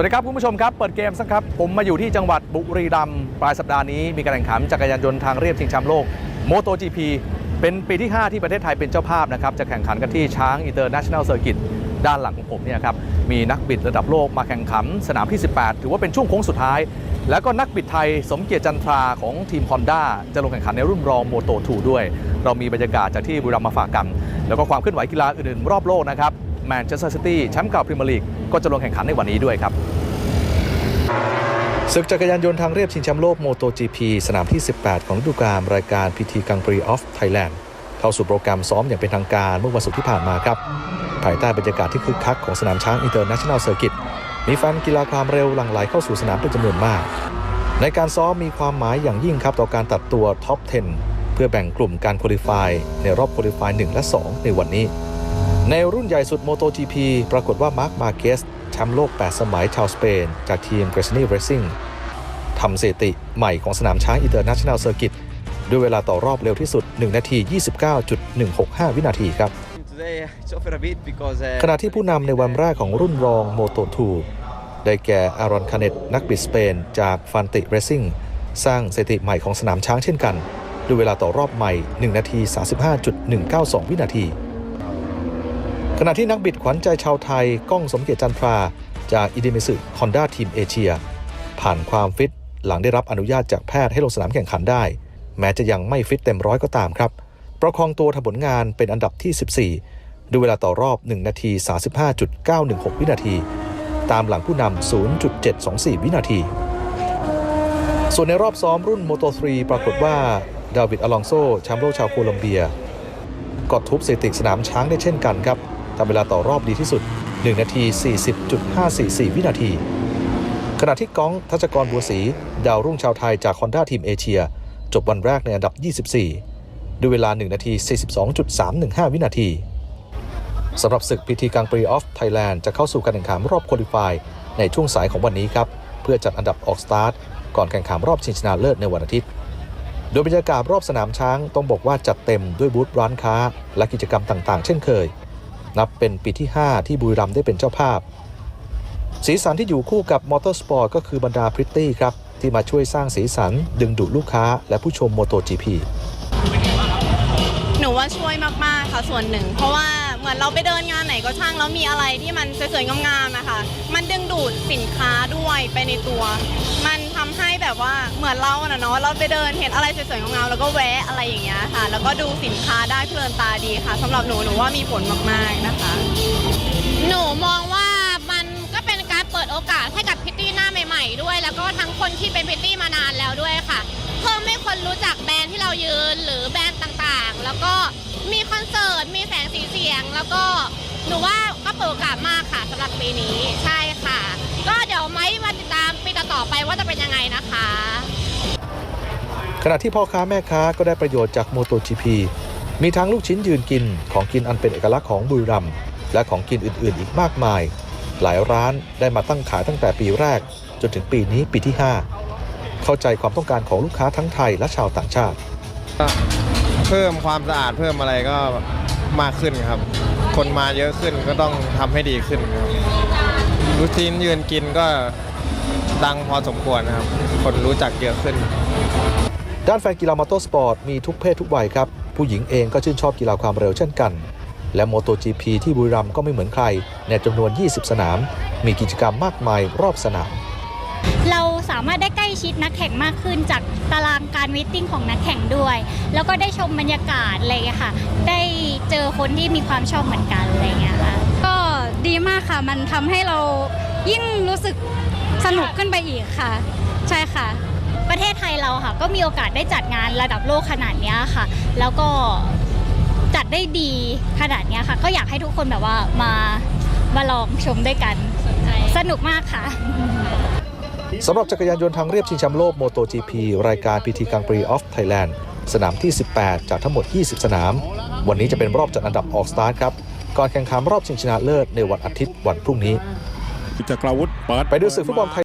วัสดีครับคุณผู้ชมครับ เปิดเกมสักครับ ผมมาอยู่ที่จังหวัดบุรีรัมย์ปลายสัปดาห์นี้มีการแข่งขันจักรยานยนต์ทางเรียบชิงแชมป์โลก m o t o GP เป็นปีที่ 5 ที่ประเทศไทยเป็นเจ้าภาพนะครับ จะแข่งขันกันที่ช้างอินเตอร์เนชั่นแนลเซอร์กิตด้านหลังของผมเนี่ยครับ มีนักบิดระดับโลกมาแข่งขันสนามที่ 18 ถือว่าเป็นช่วงโค้งสุดท้าย แล้วก็นักบิดไทยสมเกียรติจันทราของทีม Honda จะลงแข่งขันในรุ่นรองโมโต2ด้วย เรามีบรรยากาศจากที่บุรีรัมย์มาฝากกัน แล้วก็ความเคลื่อนไหวกีฬาอื่นๆ รอบโลกนะครับ แมนเชสเตอร์ซิตี้แชมป์เก่าพรีเมียร์ลีกก็จะลงแข่งขันในวันนี้ด้วยครับศึกจักรยานยนต์ทางเรียบชิงแชมป์โลก MotoGP สนามที่ 18 ของฤดูกาลรายการ PT กังปรีออฟไทยแลนด์เข้าสู่โปรแกรมซ้อมอย่างเป็นทางการเมื่อวันศุกร์ที่ผ่านมาครับ ภายใต้บรรยากาศที่คึกคักของสนามช้างอินเตอร์เนชั่นแนลเซอร์กิตมีแฟนกีฬาความเร็วหลั่งไหลเข้าสู่สนามเป็นจำนวนมาก ในการซ้อมมีความหมายอย่างยิ่งครับต่อการตัดตัวท็อป 10 เพื่อแบ่งกลุ่มการคุริฟายในรอบคุริฟาย 1 และ 2 ในวันนี้ ในรุ่นใหญ่สุด MotoGP ปรากฏว่ามาร์คมาเกสแชมป์โลก 8 สมัยชาวสเปน จากทีม g r a c i n i Racing ทำสถิติใหม่ของสนามช้างอินเตอร์เนชั่นแนลเซอร์กิตด้วยเวลาต่อรอบเร็วที่สุด 1 นาที 29.165 วินาทีครับ ขณะที่ผู้นำในวันแรกของรุ่นรองโมโต2ได้แก่อารอนคาเนตนักบิดสเปน จากฟันติเรซิ่งสร้างสถิติใหม่ของสนามช้างเช่นกัน ด้วยเวลาต่อรอบใหม่ 1 นาที 35.192 วินาที ขณะที่นักบิดขวัญใจชาวไทยก้องสมเกียรติจันทรา จากอิดิมิสึฮอนด้าทีมเอเชีย ผ่านความฟิตหลังได้รับอนุญาตจากแพทย์ให้ลงสนามแข่งขันได้ แม้จะยังไม่ฟิตเต็มร้อยก็ตามครับ ประคองตัวทำผลงานเป็นอันดับที่ 14ด้วยเวลาต่อรอบ 1 นาที 35.916 วินาที ตามหลังผู้นำ 0.724 วินาที ส่วนในรอบซ้อมรุ่น Moto 3ปรากฏว่าดาวิดอลองโซแชมป์โลกชาวโคลอมเบีย ก็ทุบสถิติสนามช้างได้เช่นกันครับ ทำเวลาต่อรอบดีที่สุด 1 นาที 40.544 วินาที ขณะที่ก้องทัชกรบัวศรีดาวรุ่งชาวไทยจากคอนด้าทีมเอเชีย จบวันแรกในอันดับ 24 ด้วยเวลา 1 นาที 42.315 วินาทีสำหรับศึกพิธีกังปรีออฟไทยแลนด์จะเข้าสู่การแข่งขันรอบคุริฟายในช่วงสายของวันนี้ครับ เพื่อจัดอันดับออกสตาร์ทก่อนแข่งขันรอบชิงชนะเลิศในวันอาทิตย์ โดยบรรยากาศรอบสนามช้างต้องบอกว่าจัดเต็มด้วยบูธร้านค้า และกิจกรรมต่างๆ เช่นเคย นับเป็นปีที่ 5 ที่บุรีรัมย์ได้เป็นเจ้าภาพ สีสันที่อยู่คู่กับมอเตอร์สปอร์ตก็คือบรรดาพริตตี้ครับ ที่มาช่วยสร้างสีสัน ดึงดูดลูกค้าและผู้ชมโมโต GP หนูว่าช่วยมาก ๆ ค่ะส่วนหนึ่ง เพราะว่าเหมือนเราไปเดินงานไหนก็ช่างแล้วมีอะไรที่มันสวยๆงามๆนะคะมันดึงดูดสินค้าด้วยไปในตัว มันทำให้ แบบว่าเหมือนเราอะนะเนาะเราไปเดินเห็นอะไรสวยๆงามๆแล้วก็แวะอะไรอย่างเงี้ยค่ะ แล้วก็ดูสินค้าได้เพลินตาดีค่ะสำหรับหนูหนูว่ามีผลมากๆนะคะ หนูมองว่ามันก็เป็นการเปิดโอกาสให้กับพิตตี้หน้าใหม่ ๆ ด้วย แล้วก็ทั้งคนที่เป็นพิตตี้มานานแล้วด้วยค่ะ เพิ่มให้คนรู้จักแบรนด์ที่เรายืนหรือแบรนด์ต่างๆ แล้วก็มีคอนเสิร์ตมีแสงสีเสียง แล้วก็หนูว่าก็เปิดโอกาสมากค่ะสำหรับปีนี้ใช่ ต่อๆไปว่าจะเป็นยังไงนะคะ ขณะที่พ่อค้าแม่ค้าก็ได้ประโยชน์จากโมโต GP มีทั้งลูกชิ้นยืนกินของกินอันเป็นเอกลักษณ์ของบุรีรัมย์และของกินอื่นๆ อีกมากมาย หลายร้านได้มาตั้งขายตั้งแต่ปีแรก จนถึงปีนี้ปีที่ 5 เข้าใจความต้องการของลูกค้าทั้งไทยและชาวต่างชาติ เพิ่มความสะอาดเพิ่มอะไรก็มากขึ้นครับ คนมาเยอะขึ้นก็ต้องทำให้ดีขึ้นครับรูทีนยืนกินก็ ดังพอสมควรนะครับ คนรู้จักเยอะขึ้น ด้านแฟนกีฬามอเตอร์สปอร์ตมีทุกเพศทุกวัยครับ ผู้หญิงเองก็ชื่นชอบกีฬาความเร็วเช่นกัน และโมโต GP ที่บุรีรัมย์ก็ไม่เหมือนใคร ในจำนวน 20 สนาม มีกิจกรรมมากมายรอบสนาม เราสามารถได้ใกล้ชิดนักแข่งมากขึ้นจากตารางการมิทติ้งของนักแข่งด้วย แล้วก็ได้ชมบรรยากาศอะไรอย่างเงี้ยค่ะ ได้เจอคนที่มีความชอบเหมือนกันอะไรอย่างเงี้ยค่ะ ก็ดีมากค่ะ มันทำให้เรายิ่งรู้สึก สนุกขึ้นไปอีกค่ะ ใช่ค่ะ ประเทศไทยเราค่ะ ก็มีโอกาสได้จัดงานระดับโลกขนาดเนี้ยค่ะ แล้วก็จัดได้ดีขนาดเนี้ยค่ะ ก็อยากให้ทุกคนแบบว่ามามาลองชมด้วยกันสนุกมากค่ะสำหรับจักรยานยนต์ทางเรียบชิงแชมป์โลก MotoGP รายการพีทีกังปรีออฟไทยแลนด์สนามที่ 18 จากทั้งหมด 20 สนาม วันนี้จะเป็นรอบจัดอันดับออกสตาร์ทครับ ก่อนแข่งขันรอบชิงชนะเลิศในวันอาทิตย์วันพรุ่งนี้ จักราวุธเปิดไปดูศึกฟุตบอลไทย